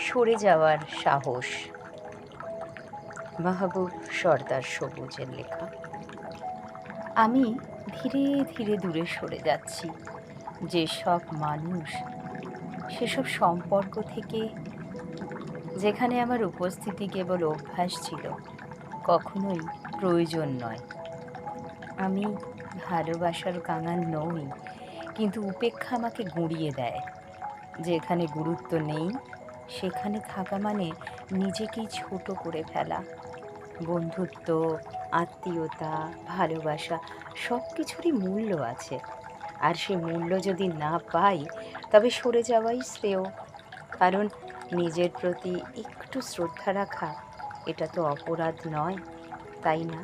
সরে যাওয়ার সাহস। মাহবুব সর্দার সবুজের লেখা। আমি ধীরে ধীরে দূরে সরে যাচ্ছি। যেসব মানুষ, সেসব সম্পর্ক থেকে, যেখানে আমার উপস্থিতি কেবল অভ্যাস ছিল, কখনোই প্রয়োজন নয়। আমি ভালোবাসার কাঙাল নই, কিন্তু উপেক্ষা আমাকে গুঁড়িয়ে দেয়, যেখানে গুরুত্ব নেই সেখানে থাকা মানে নিজেকেই ছোট করে ফেলা। বন্ধুত্ব, আত্মীয়তা, ভালোবাসা সব কিছুরই মূল্য আছে। আর সে মূল্য যদি না পাই, তবে সরে যাওয়াই শ্রেয়। কারণ নিজের প্রতি একটু শ্রদ্ধা রাখা, এটা তো অপরাধ নয়, তাই না?